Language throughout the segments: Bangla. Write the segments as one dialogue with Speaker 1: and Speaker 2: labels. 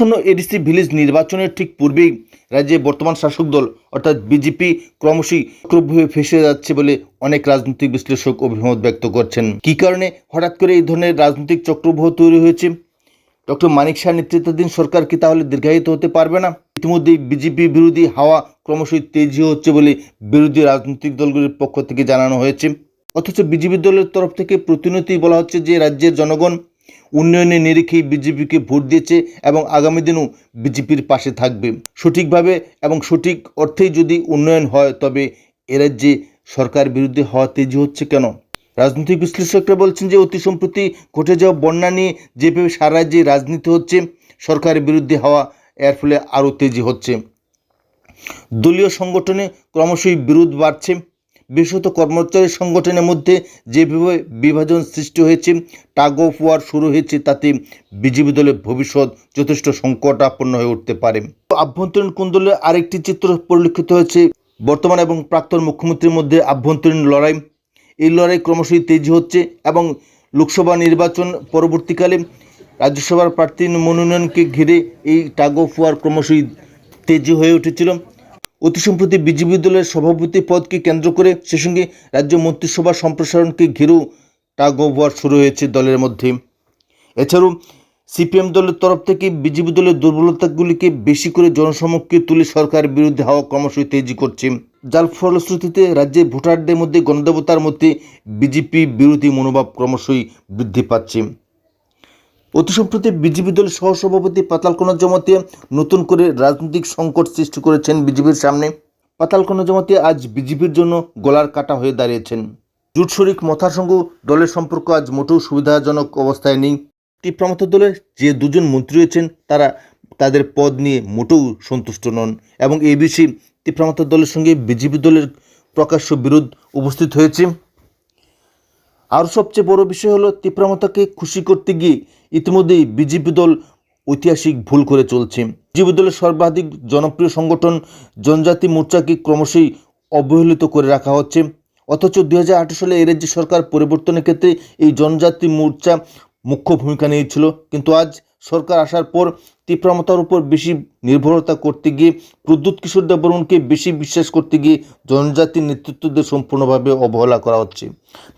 Speaker 1: আসন্ন এডিসি ভিলেজ নির্বাচনের ঠিক পূর্বেই রাজ্যে বর্তমান শাসক দল, অর্থাৎ বিজেপি, ক্রমশই ক্রমভাবে ফেসে যাচ্ছে বলে অনেক রাজনৈতিক বিশ্লেষক অভিমত ব্যক্ত করছেন। কী কারণে হঠাৎ করে এই ধরনের রাজনৈতিক চক্রব্যূহ তৈরি হয়েছে? ডক্টর মানিক শাহ নেতৃত্বাধীন সরকার কি তাহলে দীর্ঘায়িত হতে পারবে না? ইতিমধ্যেই বিজেপি বিরোধী হাওয়া ক্রমশই তেজি হচ্ছে বলে বিরোধী রাজনৈতিক দলগুলির পক্ষ থেকে জানানো হয়েছে। অথচ বিজেপি দলের তরফ থেকে প্রতিনিয়তই বলা হচ্ছে যে রাজ্যের জনগণ উন্নয়নের নিরিখেই বিজেপিকে ভোট দিয়েছে এবং আগামী দিনেও বিজেপির পাশে থাকবে। সঠিকভাবে এবং সঠিক অর্থেই যদি উন্নয়ন হয়, তবে এ রাজ্যে সরকার বিরুদ্ধে হওয়া তেজি হচ্ছে কেন? রাজনৈতিক বিশ্লেষকরা বলছেন যে, অতি সম্প্রতি ঘটে যাওয়া বন্যা নিয়ে যেভাবে সারা রাজ্যে রাজনীতি হচ্ছে, সরকারের বিরুদ্ধে হওয়া এর ফলে আরও তেজি হচ্ছে। দলীয় সংগঠনে ক্রমশই বিরোধ বাড়ছে। বিশেষত কর্মচারী সংগঠনের মধ্যে যেভাবে বিভাজন সৃষ্টি হয়েছে টাগ অফ ওয়ার শুরু হয়েছে, তাতে বিজেপি দলের ভবিষ্যৎ যথেষ্ট সংকটাপন্ন হয়ে উঠতে পারে। আভ্যন্তরীণ কুন্দলের আরেকটি চিত্র পরিলক্ষিত হয়েছে। বর্তমান এবং প্রাক্তন মুখ্যমন্ত্রীর মধ্যে আভ্যন্তরীণ লড়াই। এই লড়াই ক্রমশই তেজি হচ্ছে এবং লোকসভা নির্বাচন পরবর্তীকালে রাজ্যসভার প্রার্থী মনোনয়নকে ঘিরে এই টাগ অফ ওয়ার ক্রমশই তেজি হয়ে উঠেছিল। অতি সম্প্রতি বিজেপি দলের সভাপতি পদকে কেন্দ্র করে সে সঙ্গে রাজ্য মন্ত্রিসভা সম্প্রসারণকে ঘিরেও টাগ ওয়ার শুরু হয়েছে দলের মধ্যে। এছাড়াও সিপিএম দলের তরফ থেকে বিজেপি দলের দুর্বলতাগুলিকে বেশি করে জনসমক্ষে তুলে সরকারের বিরুদ্ধে হাওয়া ক্রমশই তেজি করছে। যার ফলশ্রুতিতে রাজ্যের ভোটারদের মধ্যে গণদেবতার মধ্যে বিজেপি বিরোধী মনোভাব ক্রমশই বৃদ্ধি পাচ্ছে। অতি সম্প্রতি বিজেপি দলের সহসভাপতি পাতালকোনা জমাতে নতুন করে রাজনৈতিক সংকট সৃষ্টি করেছেন বিজেপির সামনে। পাতালকোনা জমাতে আজ বিজেপির জন্য গলার কাটা হয়ে দাঁড়িয়েছেন। জুট শরিক মথার সঙ্গে দলের সম্পর্ক আজ মোটেও সুবিধাজনক অবস্থায় নেই। তীব্রমত দলের যে দুজন মন্ত্রী রয়েছেন, তারা তাদের পদ নিয়ে মোটেও সন্তুষ্ট নন এবং এই বিষয়ে তীব্রমত দলের সঙ্গে বিজেপি দলের প্রকাশ্য বিরোধ উপস্থিত হয়েছে। আর সবচেয়ে বড় বিষয় হলো তীব্রমতাকে খুশি করতে গিয়ে ইতিমধ্যেই বিজেপি দল ঐতিহাসিক ভুল করে চলছে। বিজেপি দলের সর্বাধিক জনপ্রিয় সংগঠন জনজাতি মোর্চাকে ক্রমশই অবহেলিত করে রাখা হচ্ছে। অথচ দুই হাজার আঠেরো সালে এ রাজ্য সরকার পরিবর্তনের ক্ষেত্রে এই জনজাতি মোর্চা মুখ্য ভূমিকা নিয়েছিল। কিন্তু আজ সরকার আসার পর তীব্রমতার উপর বেশি নির্ভরতা করতে গিয়ে প্রদ্যুৎ কিশোর দেববর্মনকে বেশি বিশ্বাস করতে গিয়ে জনজাতির নেতৃত্বদের সম্পূর্ণভাবে অবহেলা করা হচ্ছে।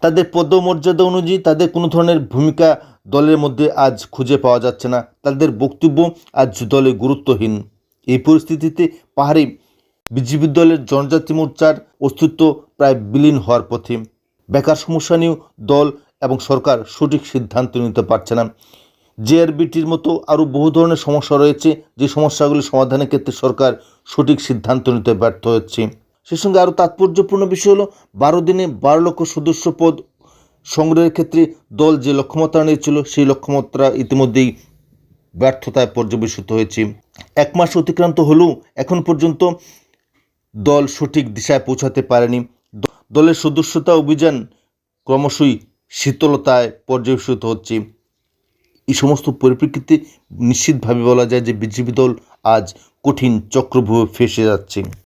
Speaker 1: তাদের পদমর্যাদা অনুযায়ী তাদের কোনো ধরনের ভূমিকা দলের মধ্যে আজ খুঁজে পাওয়া যাচ্ছে না। তাদের বক্তব্য আজ দলে গুরুত্বহীন। এই পরিস্থিতিতে পাহাড়ি বিজেপি দলের জনজাতি মোর্চার অস্তিত্ব প্রায় বিলীন হওয়ার পথে। বেকার সমস্যা নিয়েও দল এবং সরকার সঠিক সিদ্ধান্ত নিতে পারছে না। জেআরবিটির মতো আরও বহু ধরনের সমস্যা রয়েছে, যে সমস্যাগুলি সমাধানের ক্ষেত্রে সরকার সঠিক সিদ্ধান্ত নিতে ব্যর্থ হচ্ছে। সে সঙ্গে আরও তাৎপর্যপূর্ণ বিষয় হলো, বারো দিনে বারো লক্ষ সদস্য পদ সংগ্রহের ক্ষেত্রে দল যে লক্ষ্যমাত্রা নিয়েছিল, সেই লক্ষ্যমাত্রা ইতিমধ্যেই ব্যর্থতায় পর্যবেসিত হয়েছে। এক মাস অতিক্রান্ত হলেও এখন পর্যন্ত দল সঠিক দিশায় পৌঁছাতে পারেনি। দলের সদস্যতা অভিযান ক্রমশই শীতলতায় পর্যবেসিত হচ্ছে। এই সমস্ত পরিপ্রেক্ষিতে নিশ্চিতভাবে বলা যায় যে বিজেপি দল আজ কঠিন চক্রভূয়ে ফেঁসে যাচ্ছে।